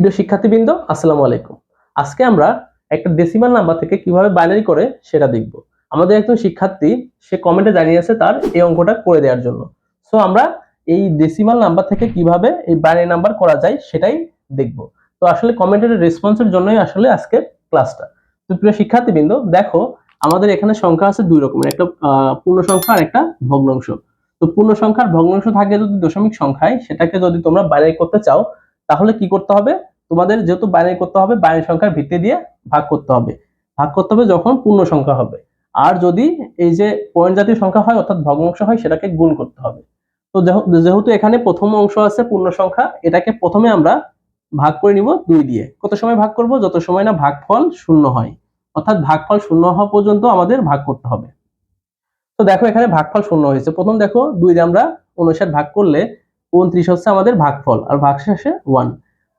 প্রিয় শিক্ষার্থীবৃন্দ, আসসালামু আলাইকুম। আজকে আমরা একটা ডেসিমাল নাম্বার থেকে কীভাবে বাইনারি করে সেটা দেখব। আমাদের একজন শিক্ষার্থী, সে কমেন্টে জানিয়েছে তার এই অঙ্কটা করে দেওয়ার জন্য। সো আমরা এই ডেসিমাল নাম্বার থেকে কীভাবে এই বাইনারি নাম্বার করা যায় সেটাই দেখব। তো আসলে কমেন্টের রেসপন্সের জন্যই আসলে আজকে ক্লাসটা তো প্রিয় শিক্ষার্থীবৃন্দ, দেখো, আমাদের এখানে সংখ্যা আছে দুই রকমের, একটা পূর্ণ সংখ্যা আর একটা ভগ্নাংশ। তো পূর্ণ সংখ্যার ভগ্নাংশ থাকে যদি দশমিক সংখ্যায়, সেটাকে যদি তোমরা বাইনারি করতে চাও, তাহলে কি করতে হবে? তোমাদের যেহেতু বাইনারি করতে হবে বাইনারি সংখ্যার ভিত্তি দিয়ে ভাগ করতে হবে। ভাগ করতে হবে যখন পূর্ণ সংখ্যা হবে। আর যদি এই যে পয়েন্ট জাতীয় সংখ্যা হয়, অর্থাৎ ভগ্নাংশ হয়, সেটাকে গুণ করতে হবে। তো যেহেতু এখানে প্রথম অংশ আছে পূর্ণ সংখ্যা, এটাকে প্রথমে আমরা ভাগ করে নিব দুই দিয়ে। কত সময় ভাগ করব? যত সময় না ভাগফল শূন্য হয়। অর্থাৎ ভাগফল শূন্য হওয়া পর্যন্ত আমাদের ভাগ করতে হবে। তো দেখো এখানে ভাগফল শূন্য হয়েছে। প্রথম দেখো, দুই দিয়ে আমরা উনষাট ভাগ করলে উনত্রিশ হচ্ছে আমাদের ভাগফল, আর ভাগশেষে ওয়ান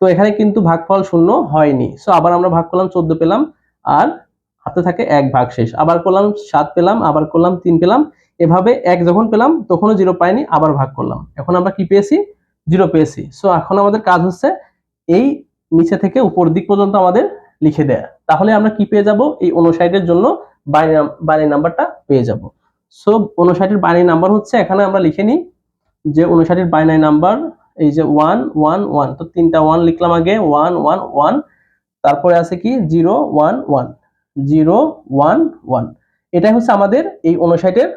তো এখানে কিন্তু ভাগফল শূন্য হয়নি। সো আবার আমরা ভাগ করলাম চোদ্দ পেলাম, আর হাতে থাকে এক ভাগ শেষ। আবার করলাম সাত পেলাম, আবার করলাম তিন পেলাম। এভাবে এক যখন পেলাম, তখনও জিরো পাইনি, আবার ভাগ করলাম। এখন আমরা কি পেয়েছি? জিরো পেয়েছি। সো এখন আমাদের কাজ হচ্ছে এই নিচে থেকে উপর দিক পর্যন্ত আমাদের লিখে দেয়া। তাহলে আমরা কি পেয়ে যাব? এই উনষাটের জন্য বাইনারি নাম্বারটা পেয়ে যাব। সো উনষাটের বাইনারি নাম্বার হচ্ছে, এখানে আমরা লিখে নিই যে উনষাটের বাইনারি নাম্বার এই যে ওয়ান ওয়ান ওয়ান, তো তিনটা ওয়ান লিখলাম আগে, ওয়ান ওয়ান ওয়ান, তারপরে আছে কি? Zero, one one, zero, one one. এটাই হচ্ছে আমাদের এই উনষাটের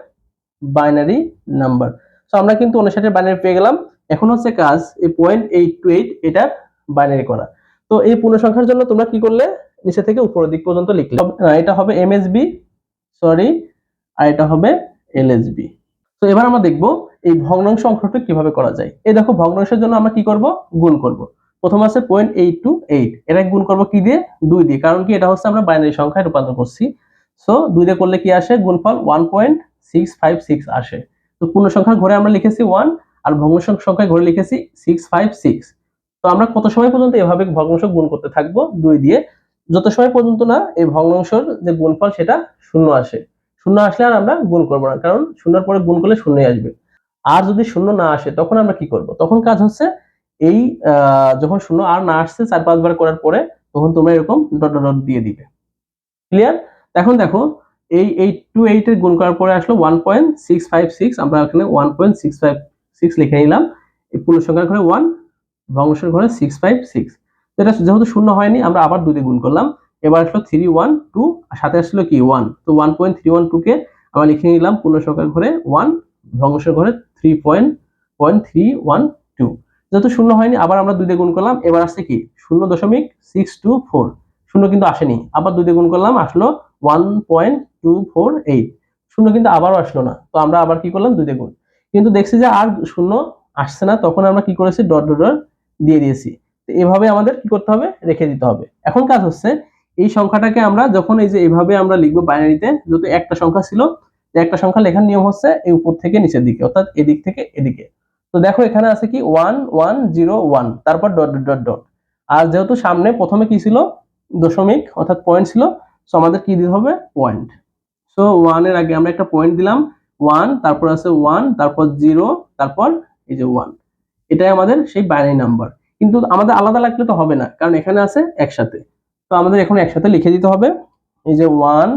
বাইনারি নাম্বার। তো আমরা কিন্তু উনষাটের বাইনারি পেয়ে গেলাম। এখন হচ্ছে কাজ, এই পয়েন্ট এইট টু এইট এটার বাইনারি করা। তো এই পূর্ণ সংখ্যার জন্য তোমরা কি করলে? নিচে থেকে উপরের দিক পর্যন্ত লিখলে। এটা হবে এমএসবি সরি আর এটা হবে এলএসবি তো এবার আমরা দেখব এই ভগ্নাংশ অঙ্কটা কীভাবে করা যায়। এই দেখো, ভগ্নাংশের জন্য আমরা কি করব? গুণ করব। প্রথম আছে পয়েন্ট এইট টু এইট এটা গুণ করব কি দিয়ে? দুই দিয়ে। কারণ কি? এটা হচ্ছে আমরা বাইনারি সংখ্যায় রূপান্তর করছি। সো দুই দিয়ে করলে কি আসে? গুণফল one point six five six আসে। তো পূর্ণ সংখ্যার ঘরে আমরা লিখেছি ওয়ান আর ভগ্নাংশ সংখ্যায় ঘরে লিখেছি সিক্স ফাইভ সিক্স তো আমরা কত সময় পর্যন্ত এভাবে ভগ্নাংশ গুণ করতে থাকব? দুই দিয়ে। যত সময় পর্যন্ত না এই ভগ্নাংশের যে গুণফল সেটা শূন্য আসে। শূন্য আসলে আর আমরা গুণ করব না, কারণ শূন্যর পরে গুণ করলে শূন্যই আসবে। আর যদি শূন্য না আসে, তখন আমরা কি করব? তখন কাজ হচ্ছে এই যখন শূন্য আর না আসছে চার পাঁচবার করার পরে, তখন তোমরা এরকম ডট ডট দিয়ে দিবে। ক্লিয়ার এখন দেখো, এই এইট টু এইট এর গুণ করার পরে আসলো one point six five six আমরা এখানে one point six five six লিখে নিলাম। এই পূর্ণ সংখ্যার ঘরে ওয়ান ভগ্নাংশের ঘরে সিক্স ফাইভ সিক্স এটা যেহেতু শূন্য হয়নি, আমরা আবার দুই দিয়ে গুণ করলাম। এবার আসলো থ্রি ওয়ান টু সাথে আসলো কি ওয়ান তো ওয়ান পয়েন্ট থ্রি ওয়ান টুকে আমরা লিখে নিলাম পূর্ণ সংখ্যার ঘরে ওয়ান ভগ্নাংশের ঘরে three point point three one two যেহেতু শূন্য হয়নি, আবার আমরা দুই দিয়ে গুণ করলাম, এবার আসছে কি? শূন্য দশমিক সিক্স টু ফোর শূন্য কিন্তু আসেনি, আবার দুই দিয়ে গুণ করলাম, আসলো one point two four eight শূন্য কিন্তু আবারও আসলো না, তো আমরা আবার কি করলাম? দুই দিয়ে গুণ। কিন্তু দেখছি যে আর শূন্য আসছে না, তখন আমরা কি করেছি? ডট ডট ডট দিয়ে দিয়েছি। তো এভাবে আমাদের কি করতে হবে? রেখে দিতে হবে। এখন কাজ হচ্ছে এই সংখ্যাটাকে আমরা যখন এই যে এভাবে আমরা লিখব বাইনারিতে যেহেতু একটা সংখ্যা ছিল একটা সংখ্যা লেখার নিয়ম হচ্ছে এই উপর থেকে নিচের দিকে, অর্থাৎ এদিক থেকে এদিকে। তো দেখো এখানে আছে কি? ওয়ান ওয়ান জিরো ওয়ান তারপর ডট ডট ডট ডট আর যেহেতু সামনে প্রথমে কি ছিল? দশমিক, অর্থাৎ পয়েন্ট ছিল সো আমাদের কি দিতে হবে? পয়েন্ট সো ওয়ানের আগে আমরা একটা পয়েন্ট দিলাম ওয়ান তারপর আছে ওয়ান তারপর জিরো তারপর এই যে ওয়ান এটাই আমাদের সেই বাইনারি নাম্বার কিন্তু আমাদের আলাদা লাগলে তো হবে না, কারণ এখানে আছে একসাথে। তো আমাদের এখন একসাথে লিখে দিতে হবে। এই যে one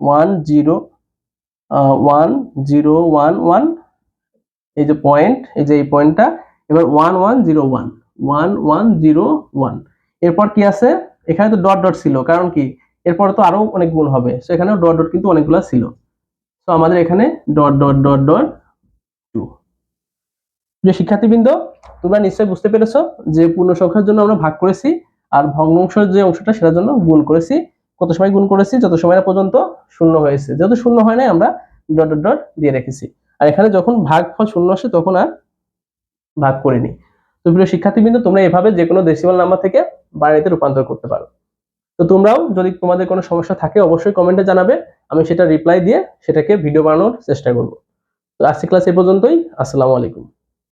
one zero one zero one one এই যে পয়েন্ট এই যে এই পয়েন্টটা এবার one one zero one one one zero one এরপর কি আছে? এখানে তো ডট ডট ছিল, কারণ কি? এরপর তো আরও অনেক গুণ হবে সো এখানে ডট ডট কিন্তু অনেকগুলো ছিল। তো আমাদের এখানে dot dot dot dot two যে শিক্ষার্থীবৃন্দ, তোমরা নিশ্চয়ই বুঝতে পেরেছ যে পূর্ণ সংখ্যার জন্য আমরা ভাগ করেছি। আর ভগ্নাংশের যে অংশটা, সেটার জন্য গুণ করেছি, কত সময় গুণ করেছি, যত সময় পর্যন্ত শূন্য হয়েছে। যেহেতু শূন্য হয় নাই, আমরা ডট ডট ডট দিয়ে রেখেছি। আর এখানে যখন ভাগ ফল শূন্য আসে, তখন আর ভাগ করিনি। তো প্রিয় শিক্ষার্থীবৃন্দ, তোমরা এভাবে যে কোনো ডেসিমাল নাম্বার থেকে বাইনারিতে রূপান্তর করতে পারো। তো তোমরাও যদি তোমাদের কোনো সমস্যা থাকে, অবশ্যই কমেন্টে জানাবে। আমি সেটা রিপ্লাই দিয়ে সেটাকে ভিডিও বানানোর চেষ্টা করব। তো আজকে ক্লাস এ পর্যন্তই। আসসালামু আলাইকুম।